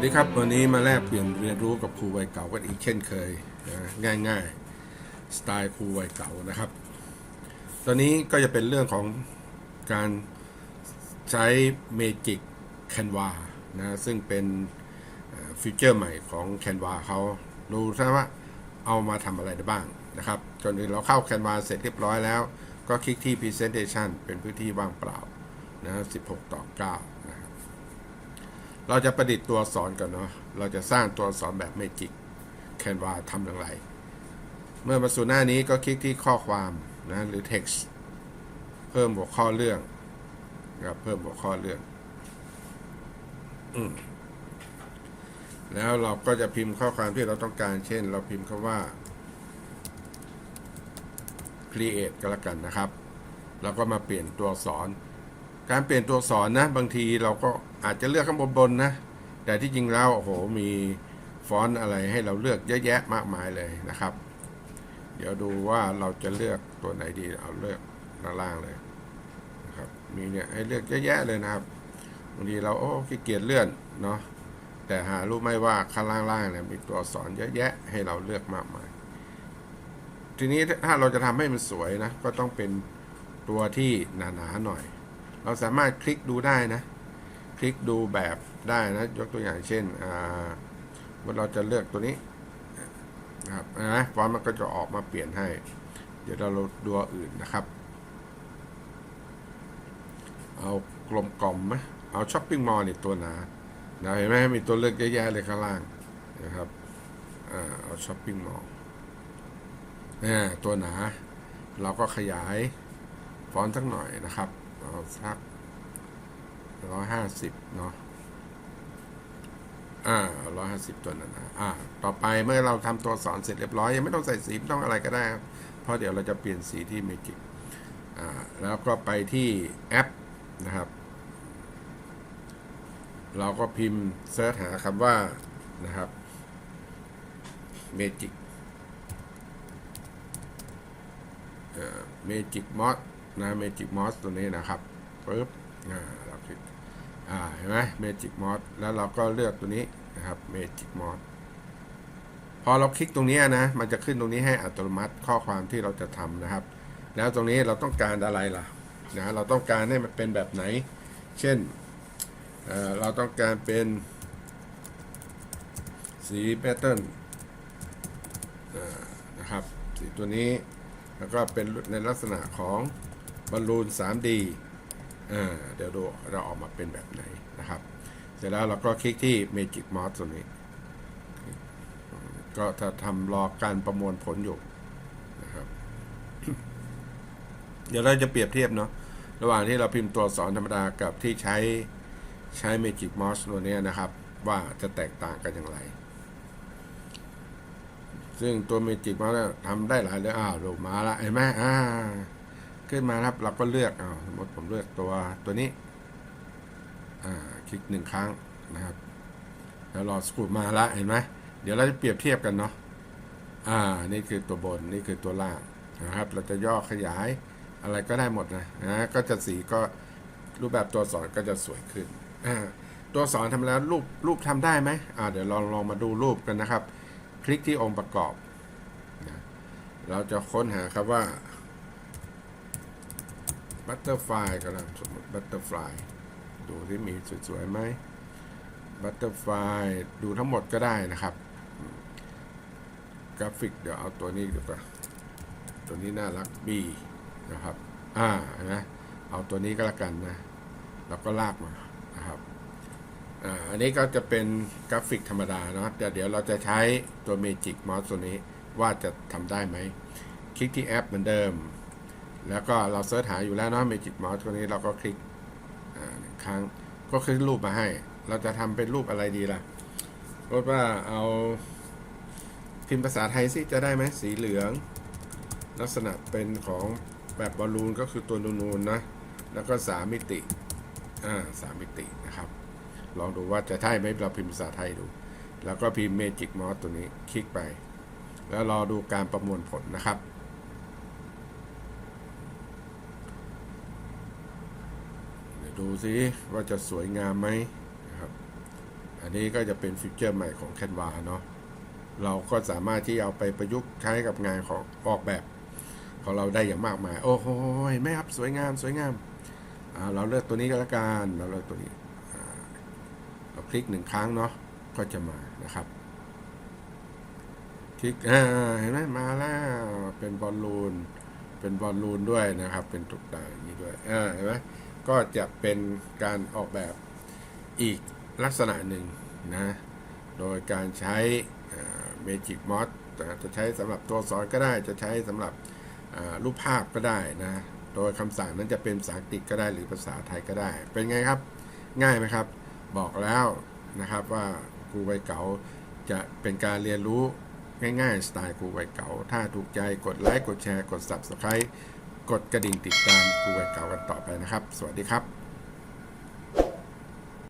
วัสดีครับ วันนี้มาแลกเปลี่ยนเรียนรู้กับครูวัยเก่ากันอีกเช่นเคยนะง่ายๆ สไตล์ครูวัยเก่านะครับ ตอนนี้ก็จะเป็นเรื่องของการใช้ Magic Canva นะซึ่งเป็นฟีเจอร์ใหม่ของ Canva เขาดูซะว่าเอามาทำอะไรได้บ้างนะครับจนเราเข้า Canva เสร็จเรียบร้อยแล้ว ก็คลิกที่ Presentation เป็นพื้นที่ว่างเปล่านะ16 ต่อ9นะ เราจะประดิษฐ์ตัวอักษรกันเนาะ เราจะสร้างตัวอักษรแบบเมจิกแคนวาทำอย่างไร เมื่อมาสู่หน้านี้ก็คลิกที่ข้อความนะหรือ text เพิ่มหัวข้อเรื่องนะครับเพิ่มหัวข้อเรื่องอมแล้วเราก็จะพิมพ์ข้อความที่เราต้องการ เช่น เราพิมพ์คำว่า create ก็แล้วกันนะครับ แล้วก็มาเปลี่ยนตัวอักษร การเปลี่ยนตัวอักษรนะ บางทีเราก็อาจจะเลือกข้างบนบนนะ แต่ที่จริงแล้วโอ้โหมีฟอนต์อะไรให้เราเลือกเยอะแยะมากมายเลยนะครับ เดี๋ยวดูว่าเราจะเลือกตัวไหนดีเอาเลือกด้านล่างเลยนะครับ มีเนี่ยให้เลือกเยอะแยะเลยนะครับบางทีเราโอ้ขี้เกียจเลื่อนเนาะแต่หารู้ไหมว่าข้างล่างๆเนี่ยมีตัวอักษรเยอะแยะให้เราเลือกมากมาย ทีนี้ถ้าเราจะทำให้มันสวยนะ ก็ต้องเป็นตัวที่หนาๆหน่อย เราสามารถคลิกดูได้นะ คลิกดูแบบได้นะ ยกตัวอย่างเช่นว่าเราจะเลือกตัวนี้นะครับนะฟอนต์มันก็จะออกมาเปลี่ยนให้ เดี๋ยวเราดูอื่นนะครับ เอากลมกล่อมไหมเอาช้อปปิ้งมอลล์นี่ตัวหนานะเห็นไหมมีตัวเลือกเยอะแยะเลยข้างล่างนะครับเอาช้อปปิ้งมอลล์ตัวหนา เราก็ขยายฟอนต์สักหน่อยนะครับ เอาสักร้อยห้าสิบเนาะอ่าร้อยห้าสิบตัวนั้นนะอ่า ต่อไปเมื่อเราทำตัวสอนเสร็จเรียบร้อยยังไม่ต้องใส่สีไม่ต้องอะไรก็ได้ครับเพราะเดี๋ยวเราจะเปลี่ยนสีที่ Magic อ่าแล้วก็ไปที่แอปนะครับ เราก็พิมพ์เซิร์ชหาคำว่านะครับ Magic เอ่อ Magic Moss นะ Magic Moss ตัวนี้นะครับ ปึ๊บเราคลิกเห็นไหม Magic Moss แล้วเราก็เลือกตัวนี้นะครับ Magic Moss พอเราคลิกตรงนี้นะ มันจะขึ้นตรงนี้ให้อัตโนมัติข้อความที่เราจะทำนะครับ แล้วตรงนี้เราต้องการอะไรล่ะนะเราต้องการให้มันเป็นแบบไหน เช่นเเราต้องการเป็นสีแพทเทิร์นนะครับสีตัวนี้แล้วก็เป็นในลักษณะของบอลลูน 3D อ่าเดี๋ยวดูเราออกมาเป็นแบบไหนนะครับ เสร็จแล้วเราก็คลิกที่ Magic Mouse ตัวนี้ ก็จะทำรอการประมวลผลอยู่นะครับ เดี๋ยวเราจะเปรียบเทียบเนาะระหว่างที่เราพิมพ์ตัวอักษรธรรมดากับที่ใช้ใช้ Magic Mouse ตัวนี้นะครับ ว่าจะแตกต่างกันอย่างไร ซึ่งตัว Magic Mouse ทำได้หลายเรื่องอ้าวลงมาละเห็นไหมอ่า ขึ้นมาครับ เราก็เลือกเอาสมมติผมเลือกตัวตัวนี้คลิกหนึ่งครั้งนะครับ แล้วรอสกรูมาละเห็นไหมเดี๋ยวเราจะเปรียบเทียบกันเนาะอ่า นี่คือตัวบนนี่คือตัวล่างนะครับ เราจะย่อขยายอะไรก็ได้หมดนะนะก็จะสีก็รูปแบบตัวสอนก็จะสวยขึ้นอ่าตัวสอนทำแล้วรูปรูปทำได้ไหมอ่าเดี๋ยวลองลองมาดูรูปกันนะครับ คลิกที่องค์ประกอบนะเราจะค้นหาครับว่า บัตเตอร์ฟลายกันนะสมมติบัตเตอร์ฟลายดูที่มีสวยๆไหมบัตเตอร์ฟลายดูทั้งหมดก็ได้นะครับ กราฟิกเดี๋ยวเอาตัวนี้ดีกว่าตัวนี้น่ารัก B นะครับ อ่าเห็นไหมเอาตัวนี้ก็แล้วกันนะแล้วก็ลากมานะครับอ่าอันนี้ก็จะเป็นกราฟิกธรรมดาเนาะแต่เดี๋ยวเราจะใช้ตัว Magic Mouse ตัวนี้ว่าจะทำได้ไหมคลิกที่แอปเหมือนเดิม แล้วก็เราเสิร์ชหาอยู่แล้วเนาะ Magic Mouse ตัวนี้เราก็คลิกหนึ่งครั้ง ก็ขึ้นรูปมาให้ เราจะทำเป็นรูปอะไรดีล่ะรถว่าเอาพิมพ์ภาษาไทยสิจะได้ไหมสีเหลือง ลักษณะเป็นของแบบบอลลูนก็คือตัวนูนๆนะ แล้วก็สามมิติ อ่าสามมิตินะครับ ลองดูว่าจะใช่ไหมเราพิมพ์ภาษาไทยดู แล้วก็พิมพ์ Magic Mouse ตัวนี้คลิกไป แล้วรอดูการประมวลผลนะครับ ดูสิว่าจะสวยงามไหมนะครับ อันนี้ก็จะเป็นฟีเจอร์ใหม่ของ Canva เนาะเราก็สามารถที่เอาไปประยุกต์ใช้กับงานของออกแบบ ของเราได้อย่างมากมาย โอ้โหไหมครับสวยงามสวยงามเราเลือกตัวนี้ก็แล้วกันเราเลือกตัวนี้เราคลิกหนึ่งครั้งเนาะก็จะมานะครับ คลิกเห็นไหมมาแล้วเป็นบอลลูนเป็นบอลลูนด้วยนะครับ เป็นตุกตาอย่างนี้ด้วยเห็นไหม ก็จะเป็นการออกแบบอีกลักษณะหนึ่งนะ โดยการใช้เมจิกมอสจะใช้สำหรับตัวสอนก็ได้ จะใช้สำหรับรูปภาพก็ได้นะ โดยคำสั่งนั้นจะเป็นภาษาอังกฤษก็ได้หรือภาษาไทยก็ได้ เป็นไงครับ ง่ายไหมครับ บอกแล้วนะครับว่าครูใบเก๋าจะเป็นการเรียนรู้ง่ายๆ สไตล์ครูใบเก๋าถ้าถูกใจกดไลค์ กดแชร์ กด Subscribe กดกระดิ่งติดตามครูไวเก่ากันต่อไปนะครับ สวัสดีครับ